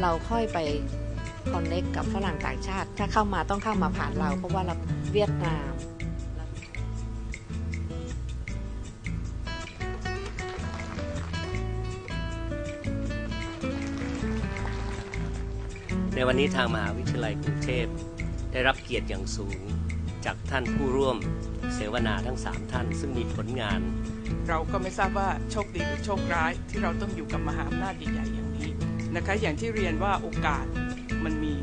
เราค่อยไปคอนเน็กกับฝรั่งต่างชาติ ถ้าเข้ามาต้องเข้ามาผ่านเรา เพราะว่าเราเวียดนาม ในวันนี้ทางมหาวิทยาลัยกรุงเทพได้รับเกียรติอย่างสูงจากท่านผู้ร่วมเสวนาทั้ง 3 ท่าน ซึ่งมีผลงาน เราก็ไม่ทราบว่าโชคดีหรือโชคร้ายที่เราต้องอยู่กับมหาอำนาจใหญ่ๆอย่างนี้ นะคะอย่างที่เรียนว่าโอกาสมันมี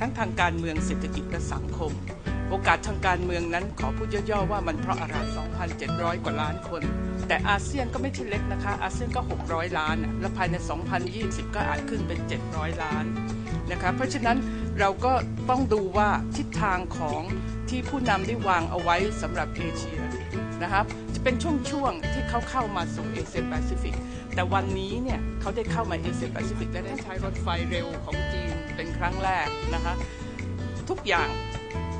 ทั้งทางการเมืองเศรษฐกิจและสังคม โอกาสทางการเมืองนั้นขอพูดย่อๆว่ามันเพราะอะไร 2,700 กว่าล้านคน แต่อาเซียนก็ไม่ใช่เล็กนะคะ อาเซียนก็ 600 ล้าน และภายใน 2020 ก็อาจขึ้นเป็น 700 ล้านนะคะเพราะฉะนั้นเราก็ต้องดูว่าทิศทางของที่ผู้นำได้วางเอาไว้สำหรับเอเชีย นะครับ จะเป็นช่วงๆที่เขาเข้ามาสู่เอเชียแปซิฟิก แต่วันนี้เนี่ยเขาได้เข้ามาเอเชียแปซิฟิกและได้ใช้รถไฟเร็วของจีนเป็นครั้งแรกนะคะทุกอย่าง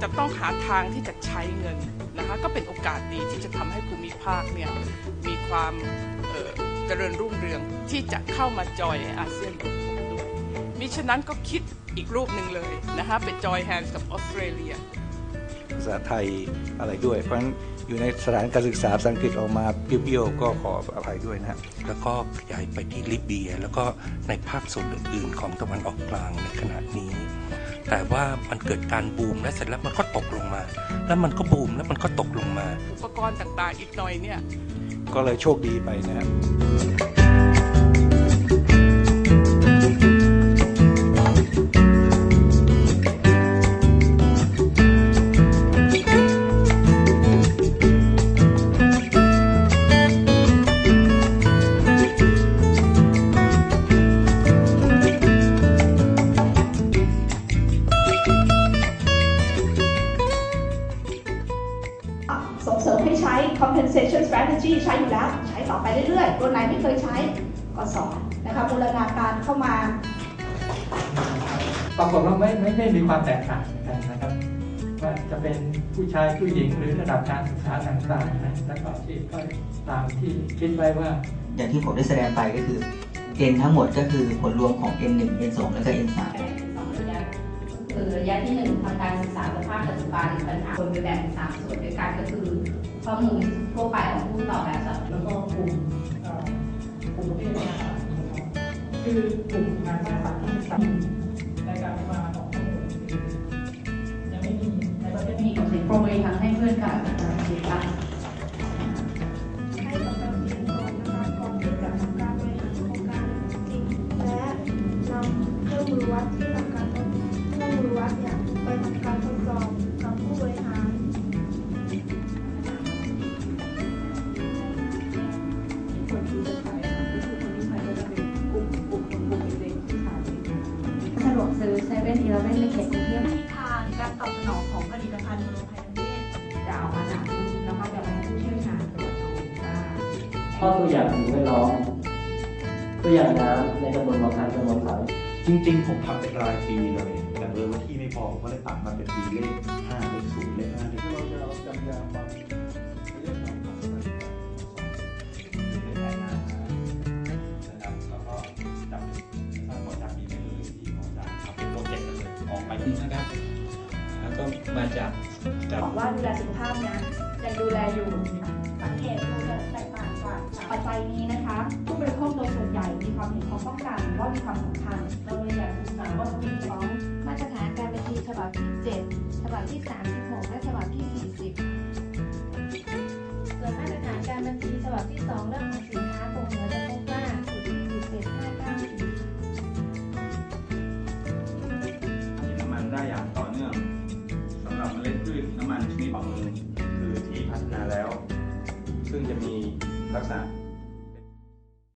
จะต้องหาทางที่จะใช้เงินนะคะก็เป็นโอกาสดีที่จะทำให้ภูมิภาคเนี่ยมีความเเจริญรุ่งเรืองที่จะเข้ามาจอยอาเซียนด้วยมิฉะนั้นก็คิดอีกรูปหนึ่งเลยนะคะเป็นจอยแฮนด์กับออสเตรเลียภาษาไทยอะไรด้วย เพราะฉะนั้น อยู่ในสถานการศึกษาภาษาอังกฤษออกมาเปรี้ยวๆก็ขออภัยด้วยนะฮะแล้วก็ขยายไปที่ลิเบีย แล้วก็ในภาคส่วนอื่นๆ ของตะวันออกกลางในขณะนี้ แต่ว่ามันเกิดการบูมและเสร็จแล้วมันก็ตกลงมา แล้วมันก็บูมแล้วมันก็ตกลงมา อุปกรณ์ต่างๆอีกหน่อยเนี่ยก็เลยโชคดีไปนะครับ compensation strategy ใช้อยู่แล้ว ใช้ต่อไปเรื่อยๆ ตัวไหนไม่เคยใช้ก็สอนนะคะบูรณาการเข้ามาปรากฏว่าไม่ไม่ได้มีความแตกต่างกันนะครับ ว่าจะเป็นผู้ชายผู้หญิงหรือระดับการศึกษาต่างๆนะและก็ที่ก็ตามที่คิดไว้ว่า อย่างที่ผมได้แสดงไปก็คือ N ทั้งหมดก็คือผลรวมของ N1 N2 แล้วก็ N3 แบ่งเป็นสองระยะคือระยะที่หนึ่งทางการศึกษาสภาพปัจจุบันปัญหาคนไปแบ่งเป็นสามส่วนด้วยกันก็คือ ข้อมูลทั่วไปของผู้ตอบแบบสอบแล้วก็กลุ่มกลุ่มประเภทงานครับคือกลุ่มงานสร้างสรรค์ที่สารในการมาของข้อมูลยังไม่มีในประเทศมีนี้กลุ่มโปรโมททั้งให้เพื่อนกับอารศิลปะให้กับการเรียนรู้นะคะกองทุนกับทำการบริห เซเว่นอีเลฟเว่นในเขตกรุงเทพทางการตอบสนองของผลิตภัณฑ์โมโนไพรเวทจะเอามาจากแล้วก็จะไปให้ผู้เชี่ยวชาญตรวจน้องว่าข้อตัวอย่างสิ่งแวดล้อมตัวอย่างน้ำในตำบลบางคารตำบลเขาจริงๆ ผมทำเป็นรายปีเลย แต่เบอร์ว่าที่ไม่พอผมก็เลยตัดมาเป็นปีเลขห้าเลขศูนย์เลข นะครับ แล้วก็มาจากจากบอกว่าดูแลสุขภาพนะยังดูแลอยู่สังเกตดูแตกต่างกว่าปัจจัยนี้นะคะ ผู้บริโภคโดยส่วนใหญ่มีความเห็นความต้องการว่ามีความสำคัญเราเลยอยากศึกษาว่าจริงของมาตรฐานการบัญชีฉบับที่ 7 ฉบับที่ 36 และฉบับที่ 40ส่วนมาตรฐานการบัญชีฉบับที่2และ